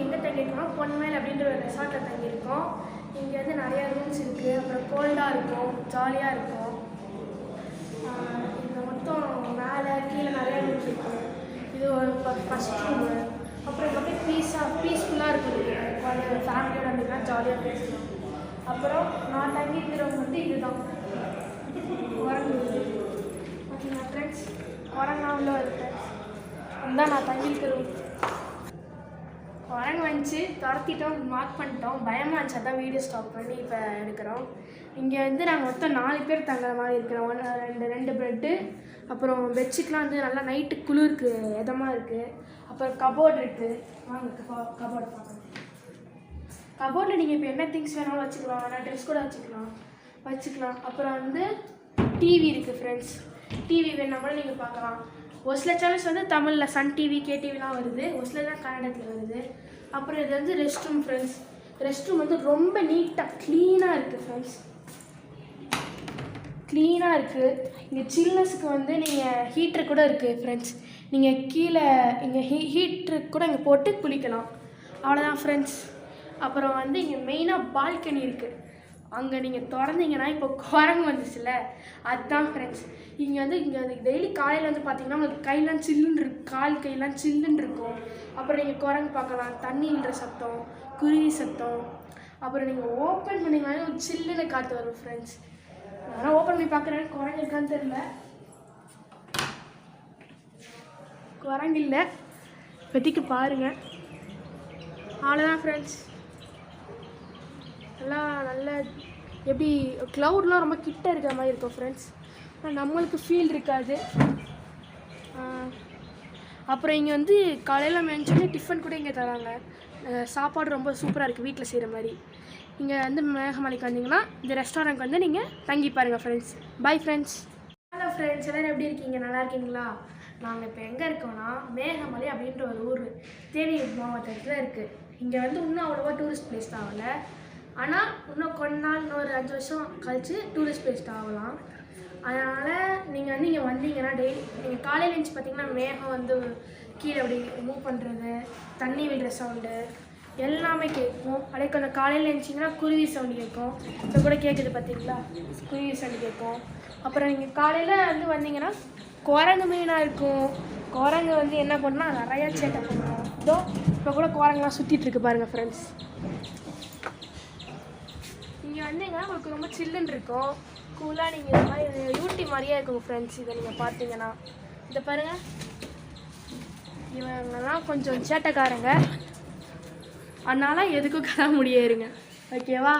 இங்கே எங்கே தங்கியிருக்கோம்னா பொன்மேல் அப்படின்ற ஒரு ரெசார்ட்டில் தங்கியிருக்கோம். இங்கே வந்து நிறையா ரூம்ஸ் இருக்குது அப்புறம் கோல்டாக இருக்கும் ஜாலியாக இருக்கும். இங்கே மொத்தம் மேலே கீழே நிறைய ரூம்ஸ் இருக்கும் இது ஒரு ஃபஸ்ட் ரூமு அப்புறம் இங்கே அப்படியே பீஸாக பீஸ்ஃபுல்லாக இருக்குது குழந்தைங்க ஃபேமிலியோட இருந்தீங்கன்னா ஜாலியாக பேசலாம். அப்புறம் நான் தங்கியிருக்கிறவங்க வந்து இதுதான். குரங்கு ஓகேங்களா ஃப்ரெண்ட்ஸ் குரங்காவில் இருக்கேன் அதுதான் நான் தங்கி room. குரங்கு வந்துச்சு துரத்திட்டோம் மார்க் பண்ணிட்டோம். பயமாக இருந்துச்சு. அதான் வீடியோ ஸ்டாப் பண்ணி இப்போ எடுக்கிறோம். இங்கே வந்து நாங்கள் மொத்தம் நாலு பேர் தங்குற மாதிரி இருக்கிறோம். ஒன்று ரெண்டு ரெண்டு பெட்டு அப்புறம் பெட்ஷீட்லாம் வந்து நல்லா நைட்டு குளிருக்கு இதமாக இருக்குது அப்புறம் கபோர்டு இருக்குது வாங்க கபோர்டு பார்க்கலாம். கபோர்டில் நீங்கள் இப்போ என்ன திங்ஸ் வேணாலும் வச்சுக்கலாம். வேணால் ட்ரெஸ் கூட வச்சுக்கலாம். வச்சுக்கலாம். அப்புறம் வந்து டிவி இருக்குது ஃப்ரெண்ட்ஸ் டிவி வேணா கூட நீங்கள் பார்க்கலாம். ஒரு சில சேனல்ஸ் வந்து தமிழில் சன் டிவி கேடிவிலாம் வருது ஒரு சில தான் கன்னடத்தில் வருது. அப்புறம் இது வந்து rest room friends rest room வந்து ரொம்ப நீட்டாக க்ளீனாக இருக்குது ஃப்ரெண்ட்ஸ் க்ளீனாக இருக்குது இங்கே சில்னஸுக்கு வந்து நீங்கள் ஹீட்ரு கூட இருக்குது ஃப்ரெண்ட்ஸ் நீங்கள் கீழே இங்கே ஹீ ஹீட்ரு கூட இங்கே போட்டு குளிக்கலாம். அவ்வளோதான் ஃப்ரெண்ட்ஸ் அப்புறம் வந்து இங்கே மெயினாக பால்கனி இருக்குது அங்கே நீங்கள் திறந்தீங்கன்னா இப்போ குரங்கு வந்துச்சுல்ல? அதுதான் ஃப்ரெண்ட்ஸ் இங்கே வந்து இங்கே வந்து டெய்லி காலையில் வந்து பார்த்தீங்கன்னா உங்களுக்கு கையெல்லாம் சில்லுன்னு இருக்கு. கால் கையெல்லாம் சில்லுன்னு இருக்கும். அப்புறம் நீங்கள் குரங்கு பார்க்கலாம். தண்ணி விழுற சத்தம் குருவி சத்தம். அப்புறம் நீங்கள் ஓப்பன் பண்ணிங்கனாலே ஒரு சில்லுன்னு காற்று வரும் ஃப்ரெண்ட்ஸ் நான் ஓப்பன் பண்ணி பார்க்குறேன் குரங்கு இருக்கான்னு தெரியல. குரங்கு இல்லை. இப்போதைக்கு பாருங்கள் அவ்வளோதான் ஃப்ரெண்ட்ஸ் நல்லா நல்ல எப்படி க்ளவுட்லாம் ரொம்ப கிட்ட இருக்கிற மாதிரி இருக்கும் ஃப்ரெண்ட்ஸ் ஆனால் நம்மளுக்கு ஃபீல் இருக்காது. அப்புறம் இங்கே வந்து காலையில் மேஞ்சோடனே டிஃபன் கூட இங்கே தராங்க. சாப்பாடு ரொம்ப சூப்பராக இருக்குது வீட்டில் செய்கிற மாதிரி. இங்கே வந்து மேகமலைக்கு வந்தீங்கன்னா இந்த ரெஸ்டாரண்ட் வந்து நீங்கள் தங்கி பாருங்கள் friends bye friends hello friends எல்லோரும் எப்படி இருக்கீங்க? நல்லா இருக்கீங்களா? நாங்கள் இப்போ எங்கே இருக்கோம்னா மேகமலை அப்படின்ற ஒரு ஊர். தேனி மாவட்டத்தில் இருக்குது இங்கே வந்து இன்னும் அவ்வளோவா டூரிஸ்ட் பிளேஸ் தான் ஆகலை. ஆனால் இன்னும் கொஞ்ச நாள் இன்னொரு அஞ்சு வருஷம் கழிச்சு டூரிஸ்ட் பிளேஸ்ட் ஆகலாம். அதனால் நீங்கள் வந்து இங்கே வந்தீங்கன்னா டெய்லி நீங்கள் காலையில் எழுந்துச்சு பார்த்தீங்கன்னா மேகம் வந்து கீழே அப்படி மூவ் பண்ணுறது தண்ணி விடுற சவுண்டு எல்லாமே கேட்கும். அதே கொஞ்சம் காலையில் எழுந்திச்சிங்கன்னா குருவி சவுண்டு கேட்கும். இப்போ கூட கேட்குது பார்த்தீங்களா குருவி சவுண்டு கேட்கும். அப்புறம் நீங்கள் காலையில் வந்து வந்தீங்கன்னா குரங்கு மீனாக இருக்கும். குரங்கு வந்து என்ன பண்ணுன்னா நிறையா சேட்டை பண்ணுவோம் இதோ இப்போ கூட குரங்குலாம் சுற்றிட்டு இருக்கு பாருங்கள் ஃப்ரெண்ட்ஸ் வந்தீங்கன்னா உங்களுக்கு ரொம்ப சில்லுன்னு இருக்கும். கூலாக நீங்கள் இந்த மாதிரி யூட்டி மாதிரியே இருக்கும் ஃப்ரெண்ட்ஸ் இதை நீங்கள் பார்த்தீங்கன்னா. இதை பாருங்கள் இவங்கெல்லாம் கொஞ்சம் சேட்டைக்காரங்க. அதனால் எதுக்கும் கதை முடியாருங்க ஓகேவா